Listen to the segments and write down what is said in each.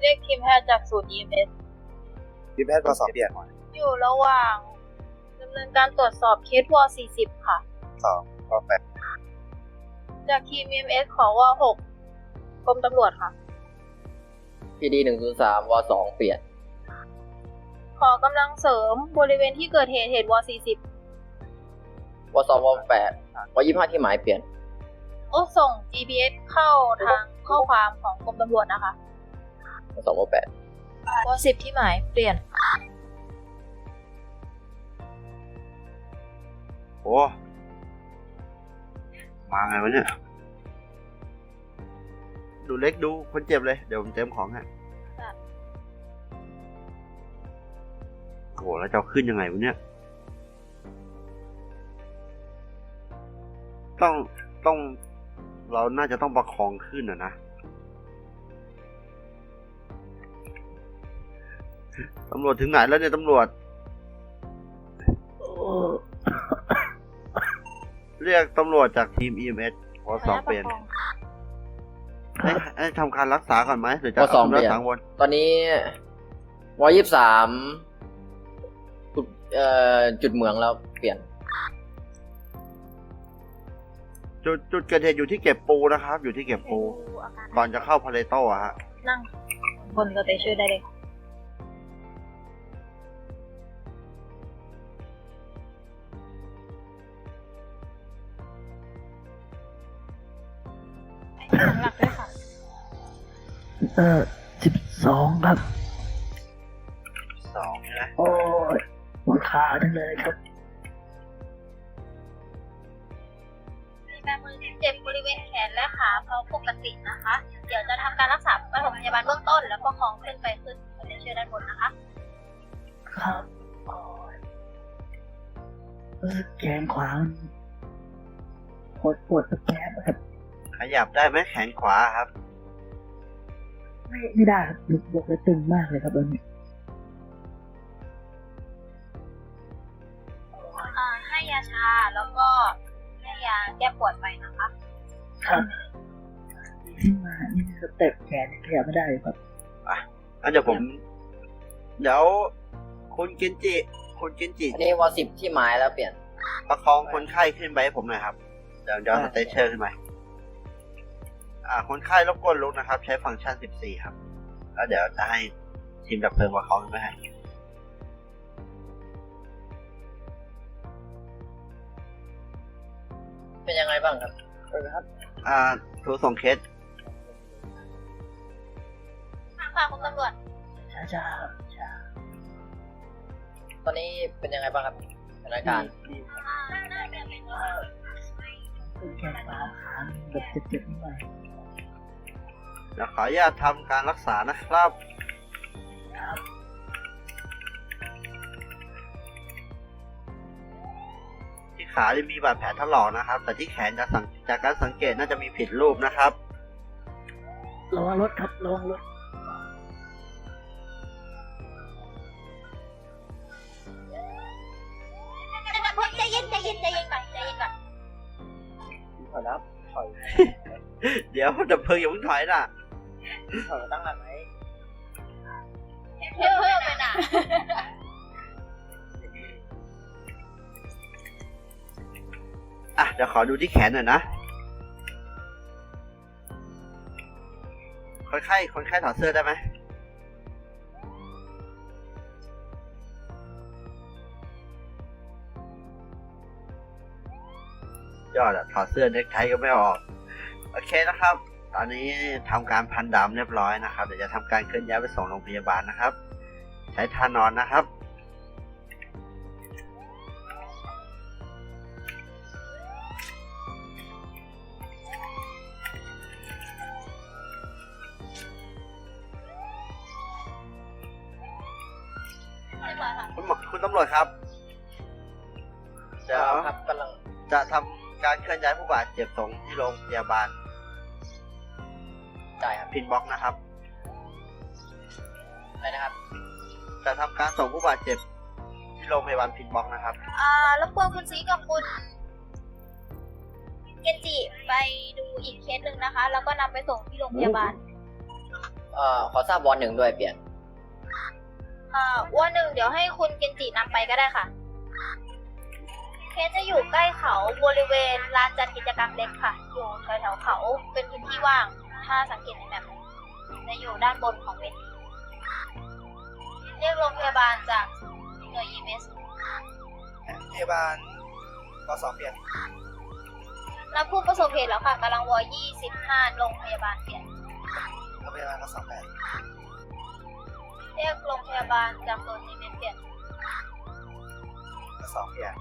เรียกทีมแพทย์จากศูนย์ EMS พี่แพทย์พอสอบเปลี่ยนอยู่ระหว่างดำเนินการตรวจสอบเคสวอ40 ค่ะ สองก็แปดจากทีม EMS ขอว6 กรมตำรวจค่ะ พีดีหนึ่งศูนย์สามวสองเปลี่ยน ขอกำลังเสริมบริเวณที่เกิดเหตุเหตุว40วสองวแปดวยี่ห้าที่หมายเปลี่ยน โอ้ส่ง GPS เข้าทางข้อความของกรมตำรวจนะคะวสองวแปดว10ที่หมายเปลี่ยน โอ้ มาไงวะเนี่ย ดูเล็กดูคนเจ็บเลย เดี๋ยวผมเตรียมของให้ค่ะโอ้โหแล้วจะเอาขึ้นยังไงวะเนี่ย ต้องต้องเราน่าจะต้องประคองขึ้นอะนะตำรวจถึงไหนแล้วเนี่ยตำรวจ เรียกตำรวจจากทีม EMS วสองเปลี่ยน เอ้ยเอ้ยทำการรักษาก่อนไหมหรือจะวสองาเปลี่ยนรักษาวนตอนนี้วยี่สามจุดเอ่อจุดเหมืองแล้วเปลี่ยน จุดจุดเกิดเหตุอยู่ที่เก็บปูนะครับ อยู่ที่เก็บปูก่อนจะเข้าพาเลโต้อะฮะนั่งบนสเตชันได้เลย หลักด้วยค่ะ เออสิบสองครับสองใช่ไหมโอ้ยปวดขาจังเลยครับมีการมือเจ็บบริเวณแขนและขาเพราะปกตินะคะ เดี๋ยวจะทำการรักษาปฐมพยาบาลเบื้องต้น แล้วก็ของขึ้นไปขึ้นสเตชันด้านบนนะคะ ครับโอ้ยรู้สึกแขนขวามันปวดปวดตะแกรงครับขยับได้ไหมแขนขวาครับ ไม่ไม่ได้ครับบวกบวกเลยตึงมากเลยครับตอนนี้อ่าให้ยาชาแล้วก็ให้ยาแก้ปวดไปนะคะครับที่มานี่สเต็ปแขนขยับไม่ได้เลยครับอันเดี๋ยวผม เดี๋ยวคุณกินจิ คุณกินจิอันนี้วสิบที่หมายแล้วเปลี่ยน ประคองคนไข้ขึ้นไปให้ผมหน่อยครับ เดี๋ยวเดี๋ยวสเตเชอร์ขึ้นไปอ่า คนไข้รบกวนลุกนะครับ ใช้ฟังก์ชัน 14 ครับ แล้วเดี๋ยวจะให้ทีมดับเพลิงประคองขึ้นไปให้เป็นยังไงบ้างครับอ่าทูส่งเคสทางฝั่งของตำรวจช้าช้าๆครับช้าตอนนี้เป็นยังไงบ้างครับสถานการณ์ดีตึงแขนขวาขาแบบเจ็บๆนิดหน่อย เดี๋ยวขออนุญาตทำการรักษานะครับครับ ที่ขาจะมีบาดแผลถลอกนะครับ แต่ที่แขนจะสังจากการสังเกตน่าจะมีผิดรูปนะครับ ระวังรถครับระวังรถใจเย็นใจเย็นใจเย็นก่อนใจเย็นก่อนถอยแล้วถอย เดี๋ยวดับเพลิงอย่าเพิ่งถอยนะ ถอยตั้งหลักไหมเพิ่มเพิ่มเลยนะอะเดี๋ยวขอดูที่แขนหน่อยนะ คนไข้ คนไข้ถอดเสื้อได้ไหม ยอดอะถอดเสื้อเน็กไทก็ไม่ออก โอเคนะครับ ตอนนี้ทำการพันดำเรียบร้อยนะครับ เดี๋ยวจะทำการเคลื่อนย้ายไปส่งโรงพยาบาลนะครับ ใช้ท่านอนนะครับเรียบร้อยค่ะคุณหมอคุณตำรวจครับเดี๋ยวครับกำลังจะทำการเคลื่อนย้ายผู้บาดเจ็บส่งที่โรงพยาบาล ได้ครับพินบ็อกนะครับได้นะครับ จะทำการส่งผู้บาดเจ็บที่โรงพยาบาลพินบ็อกนะครับ อ่ารบกวนคุณซีกับคุณเกนจิไปดูอีกเคสหนึ่งนะคะ แล้วก็นำไปส่งที่โรงพยาบาลเอ่อขอทราบวอลหนึ่งด้วยเปลี่ยน อ่าอ้วนหนึ่งเดี๋ยวให้คุณเกนจินำไปก็ได้ค่ะ เคสจะอยู่ใกล้เขาบริเวณลานจัดกิจกรรมเล็กค่ะ อยู่แถวๆเขาเป็นพื้นที่ว่าง ถ้าสังเกตในแบบจะอยู่ด้านบนของเวทีเรียกโรงพยาบาลจากหน่วย EMS พยาบาลกสเปลี่ยนรับผู้ประสบเหตุแล้วค่ะกำลังวอ25โรงพยาบาลเปลี่ยนโรงพยาบาลกสแปดเรียกโรงพยาบาลจากโซน EMS เปลี่ยนกสเปลี่ยน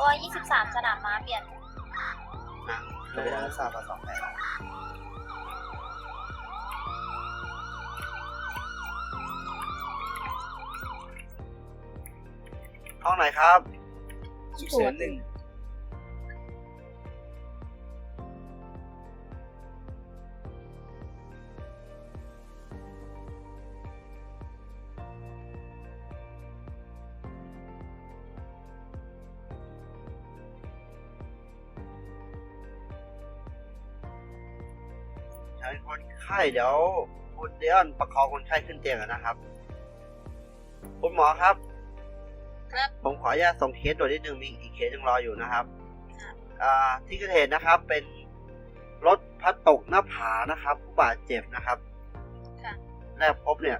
วอ23สนามม้าเปลี่ยนนะโรงพยาบาลรักษากสแปด ห้องไหนครับฉุกเฉินหนึ่งใช้คนไข้เดี๋ยวคุณเดียนประคองคนไข้ขึ้นเตียงก่อนนะครับ คุณหมอครับ ครับ ผมขออนุญาตส่งเคสด่วนนิดนึงมีอีกเคสยังรออยู่นะครับอ่าที่เกิดเหตุนะครับเป็นรถพลัดตกหน้าผานะครับ ผู้บาดเจ็บนะครับค่ะแรกพบเนี่ย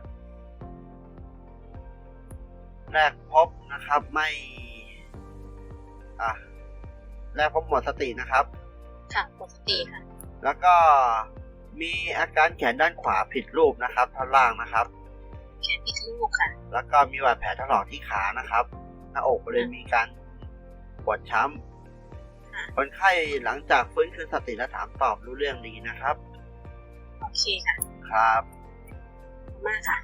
แรกพบนะครับไม่ อะแรกพบหมดสตินะครับ ค่ะปกติค่ะ แล้วก็มีอาการแขนด้านขวาผิดรูปนะครับท่อนล่างนะครับ แขนผิดลูกค่ะ แล้วก็มีบาดแผลถลอกที่ขานะครับ หน้าอกบริเลยมีการปวดช้ค่ะำคนไข้หลังจากฟื้นคืนสติและถามตอบรู้เรื่องดีนะครับ โอเคค่ะ ครับมากค่ะ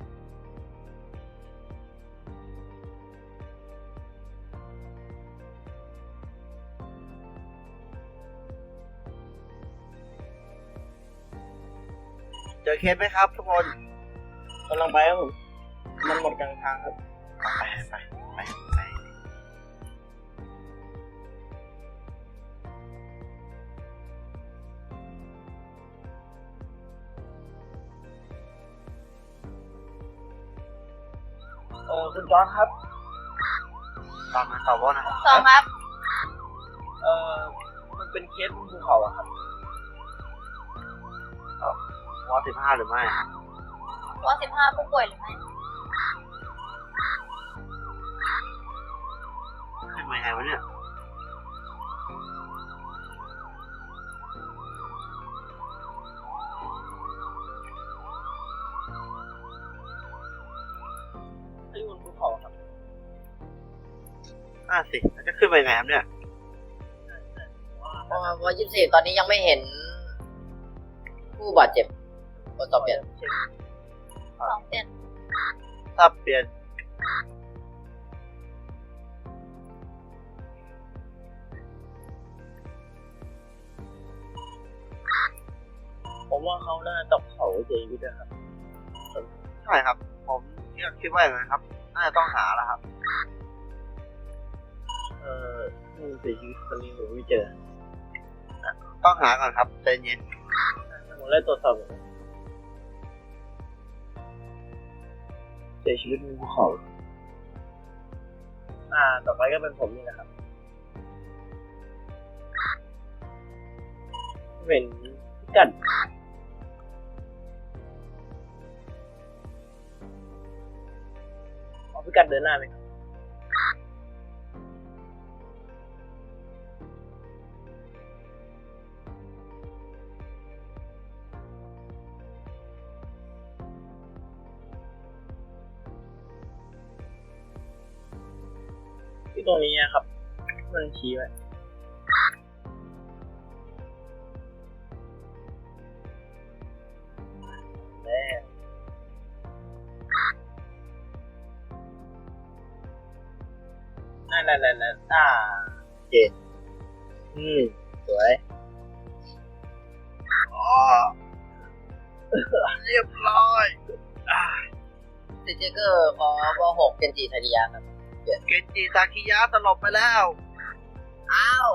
เจอเคสไหมครับทุกคนกำลังไปครับผม มันหมดกลางทางครับ ไปไปไปไปเออคุณจอร์จครับ ตามมาตอบว่านะสองครับ เออมันเป็นเคสบนภูเขาอะครับวอสิบห้าหรือไม่วอ15ผู้ป่วยหรือไม่ อ่าสิแล้วจะขึ้นไปยังไงครับเนี่ยเพราะว่าวอลยี่สิบตอนนี้ยังไม่เห็น ผู้บาดเจ็บตรวจสอบเปลี่ยนสองเปลี่ยนถ้าเปลี่ยนผมว่าเขาน่าตกเขาเจอวิทย์นะครับ ใช่ครับ ผมคิดว่าอย่างนั้นครับ น่าจะต้องหาแล้วครับ เออผู้เสียชีวิตคนนี้ผมไม่เจอต้องหาก่อนครับใจเย็นผมได้ตรวจสอบอยู่นะเสียชีวิตบนภูเขาอ่า ต่อไปก็เป็นผมนี่นะครับ เป็นพิกัดเอาพิกัดเดินหน้าไหมครับ นั่นนั่นนั่นนั่นอ่าเจ็ดอืมสวยอ๋อเเรียบร้อยอ่าสเจเกอร์ขอวหกเกนจิไทริยะครับเกนจิซาคิยะสลบไปแล้ว อ้าว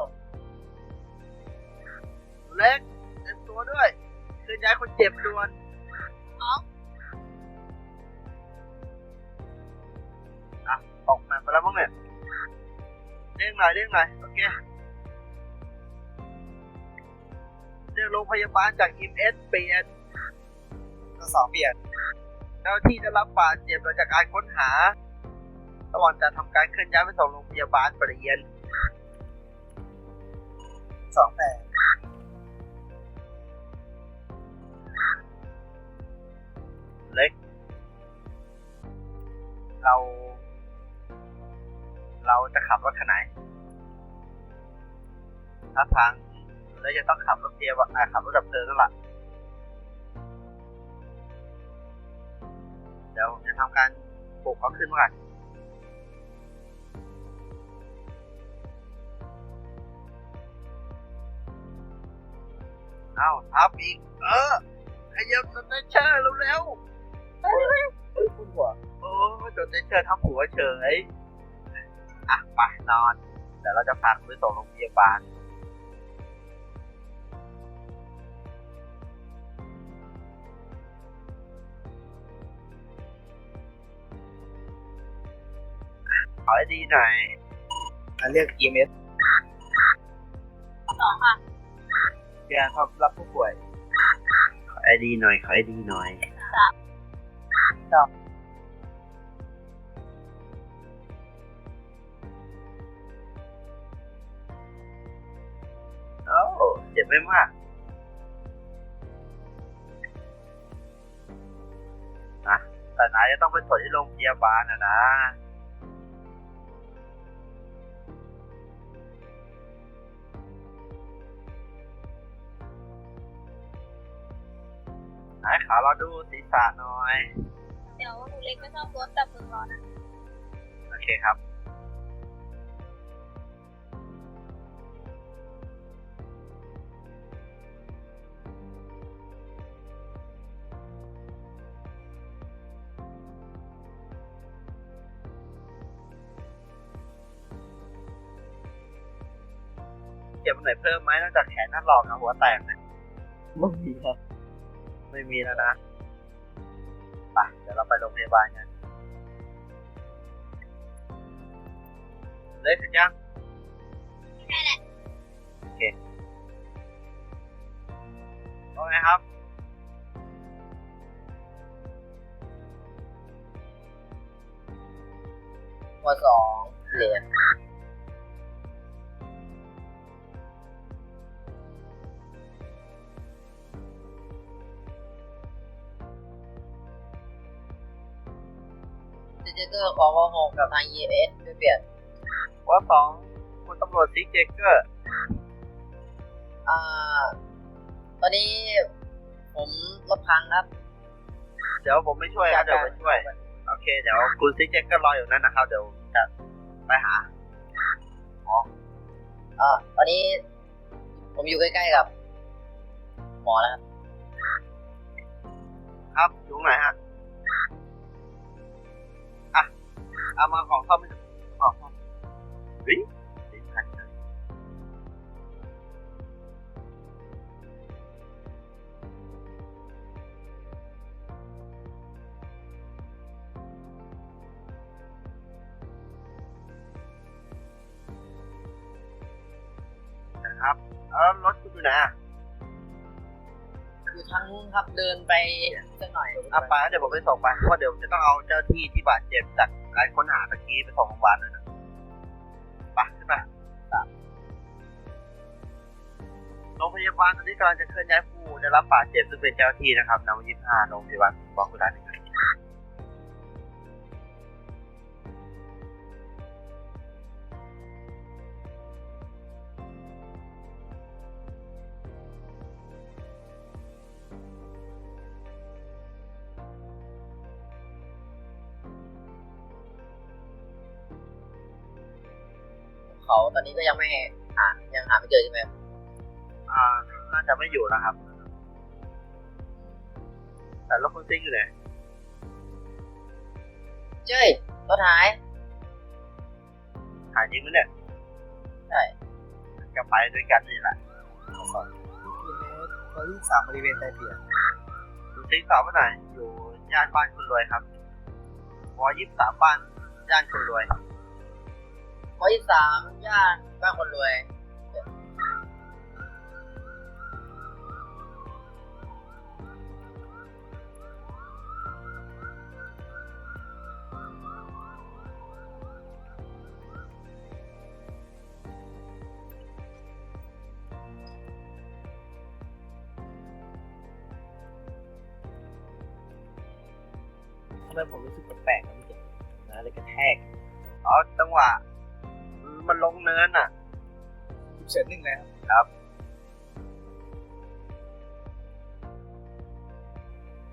เล็กเต็มตัวด้วยเคลื่อนย้ายคนเจ็บด่วนอ๋ออะออกมาไปแล้วมั้งเนี่ย เรียกหน่อยเรียกหน่อยโอเคเรียกโรงพยาบาลจากอิมเอสเปลี่ยนก็สองเปลี่ยนเจ้าหน้าที่ได้รับบาดเจ็บหลังจากการค้นหา ระหว่างการทำการเคลื่อนย้ายไปส่งโรงพยาบาลปริเยนสองแปดเล็ก เรา เราจะขับรถคันไหนถ้าทางแล้วจะต้องขับรถพยาบาลอ่าขับรถดับเพลิงนั่นแหละเดี๋ยวผมจะทำการปลุกเขาขึ้นมาก่อนเอาทับอีก เออขยับสเตเชอร์เร็วๆคุณหัวโอ้สเตเชอร์ทับหัวเฉย อะไปนอน เดี๋ยวเราจะพาคุณไปส่งโรงพยาบาลขอให้ดีหน่อยอะเรียก EMS สองค่ะเพื่อรับรับผู้ป่วย ขอให้ดีหน่อย ขอให้ดีหน่อยโเจ็บไม่มากนะแต่นายจะต้องไปตรวจที่โรงพยาบาลนะนะไหนขาเราดูศีรษะหน่อย เดี๋ยวหนูเล็กไม่ชอบรถแต่มึงรอนะ โอเคครับ เจ็บตรงไหนเพิ่มไหมนอกจากแขนหน้าหลอกกับหัวแตกเนี่ยไม่มีครับไม่มีแล้วนะไปเดี๋ยวเราไปโรงพยาบาลกันเล็กถึงยังแค่แหละว่าไงครับวสองเหรียญ เจเกอร์ขอวหกกับทาง EMS ไม่เปลี่ยนว่าสองคุณตำรวจซิกเจเกอร์อ่าตอนนี้ผมรถพังครับ เดี๋ยวผมไม่ช่วยครับเดี๋ยวไปช่วย โอเค เดี๋ยวคุณซิกเจเกอร์รออยู่นั่นนะครับ เดี๋ยวจะไปหาอ่าตอนนี้ ผมอยู่ใกล้ๆกับหมอแล้วครับ ครับอยู่ตรงไหนฮะอะ เอามาของซ่อมของซ่อมเฮ้ยลิ้นพันเลยนะครับแล้วรถคุณอยู่ไหนอะอยู่ทางนู้นครับเดินไปสัก อยอะไปงั้นเดี๋ยวผมไปส่งไปเพราะเดี๋ยวจะต้องเอาเจ้าที่ที่บาดเจ็บจากการค้นหาตะกี้ไปส่งโรงพยาบาลเลยนะไปขึ้นมาโรงพยาบาลตอนนี้กำลังจะเคลื่อนย้ายผู้ได้รับบาดเจ็บซึ่งเป็นเจ้าที่นะครับนำยิบห้าโรงพยาบาลบอกคุณได้หนึ่ง เขาตอนนี้ก็ยังไม่หายังหาไม่เจอใช่ไหมอ่าน่าจะไม่อยู่แล้วครับไปแต่รถคุณซิ่งอยู่ไหนเจ้ยรถหายหายจริงไหมเนี่ยใช่ก็ไปด้วยกันนี่แหละร้อยยี่สามบริเวณใต้เตียงคุณซิ่งสอบมาไหนอยู่ย่านบ้านคุณรวยครับวอยี่สามบ้านย่านคุณรวย วอยี่สามย่านบ้านคนรวยทำไมผมรู้สึกแปลกๆนะพี่เจ๋งนะอะไรกระแทกอ๋อจังหวะ มันลงเนินอะฉุกเฉินหนึ่งเลยครับครับ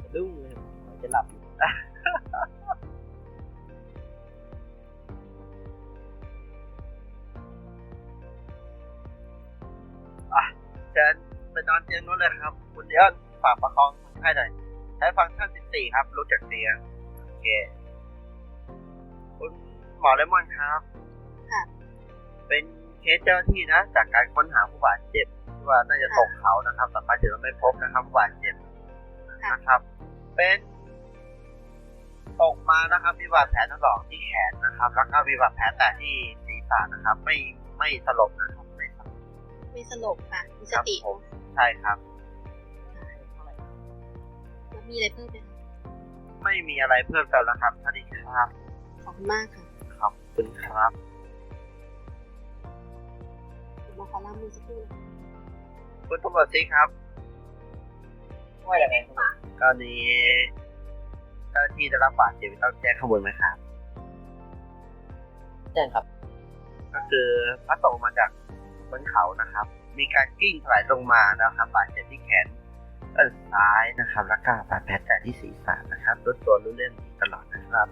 สะดุ้งเลยจะหลับอยู่เชิญไปนอนเตียงนู้นเลยครับ คุณเดียวฝากประคองคนไข้หน่อยใช้ฟังก์ชัน14 ครับ รู้จักเตียงโอเค คุณหมอเลมอนครับค่ะ เป็นเคสเจ้าหน้าที่นะ จากการค้นหาผู้บาดเจ็บที่ว่าน่าจะตกเขานะครับแต่มาถึงแล้วไม่พบนะครับผู้บาดเจ็บนะครับ เป็นตกมานะครับ มีบาดแผลถลอกที่แขนนะครับ แล้วก็มีบาดแผลแตกที่ศีรษะนะครับ ไม่ไม่สลบนะครับไม่สลบมีสลบค่ะมีสครับติผมใช่ครับแล้วมีอะไรเพิ่มไหมคะไม่มีอะไรเพิ่มเติมแล้วครับเท่านี้ครับขอบคุณมากค่ะขอบคุณครับเดี๋ยว มาขอล่ามือสักครู่นะคะคุณตำรวจซิครับ ว่าอย่างไงครับกรณีเจ้าหน้าที่ได้รับบาดเจ็บต้องแจ้งข้อมูลไหมครับ แจ้งครับ ก็คือพลัดตกมาจากบนเขานะครับ มีการกิ้งถลายลงมานะครับ บาดเจ็บที่แขนด้านซ้ายนะครับ แล้วก็บาดแผลแตกที่ศีรษะนะครับรู้ตัวรู้เรื่องดีตลอดนะครับ